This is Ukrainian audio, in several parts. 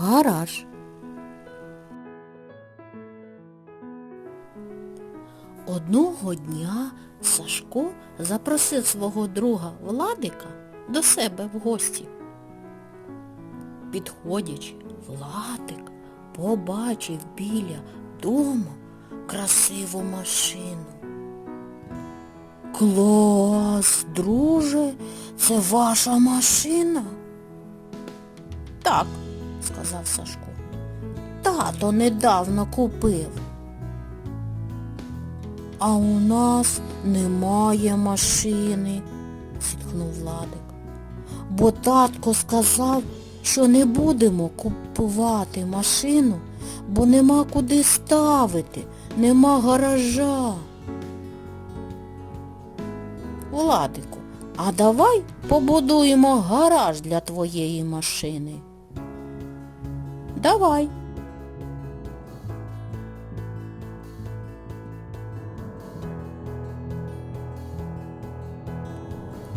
гараж. Одного дня Сашко запросив свого друга Владика до себе в гості. Підходячи, Владик побачив біля дому красиву машину. Клас, друже, це ваша машина? Так, сказав Сашко. Тато недавно купив. А у нас немає машини, зітхнув Владик. Бо татко сказав, що не будемо купувати машину, бо нема куди ставити, нема гаража. Владику, а давай побудуємо гараж для твоєї машини. Давай.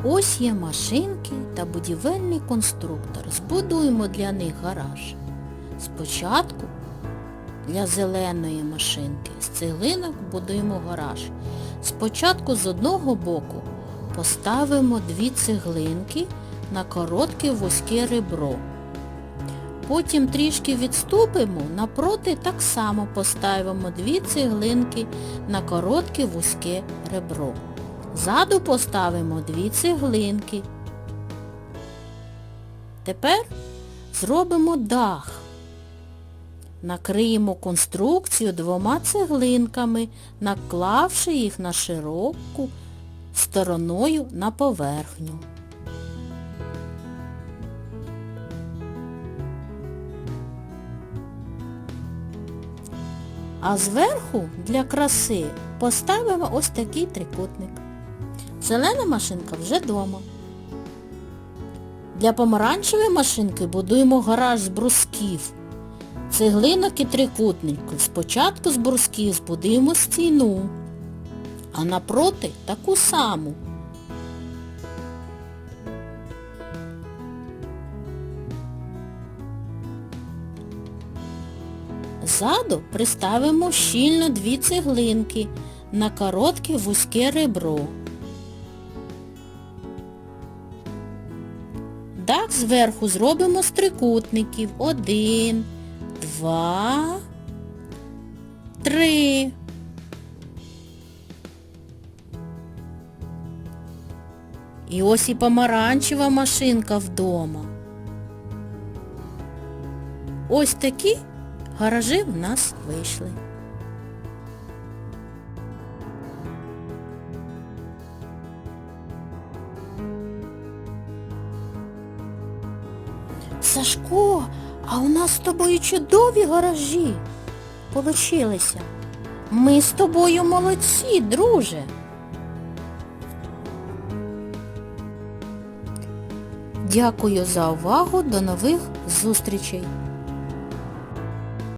Ось є машинки та будівельний конструктор. Збудуємо для них гараж. Спочатку для зеленої машинки з цеглинок будуємо гараж. Спочатку з одного боку поставимо дві цеглинки на коротке вузьке ребро. Потім трішки відступимо, напроти так само поставимо дві цеглинки на коротке вузьке ребро. Ззаду поставимо дві цеглинки. Тепер зробимо дах. Накриємо конструкцію двома цеглинками, наклавши їх на широку стороною на поверхню. А зверху для краси поставимо ось такий трикутник. Зелена машинка вже вдома. Для помаранчевої машинки будуємо гараж з брусків. Цеглинок і трикутників. Спочатку з брусків збудуємо стіну, а напроти таку саму. Ззаду приставимо щільно дві цеглинки на коротке вузьке ребро. Дах зверху зробимо з трикутників. Один, два, три. І ось і помаранчева машинка вдома. Ось такі гаражі в нас вийшли. Сашко, а у нас з тобою чудові гаражі получилися. Ми з тобою молодці, друже. Дякую за увагу. До нових зустрічей.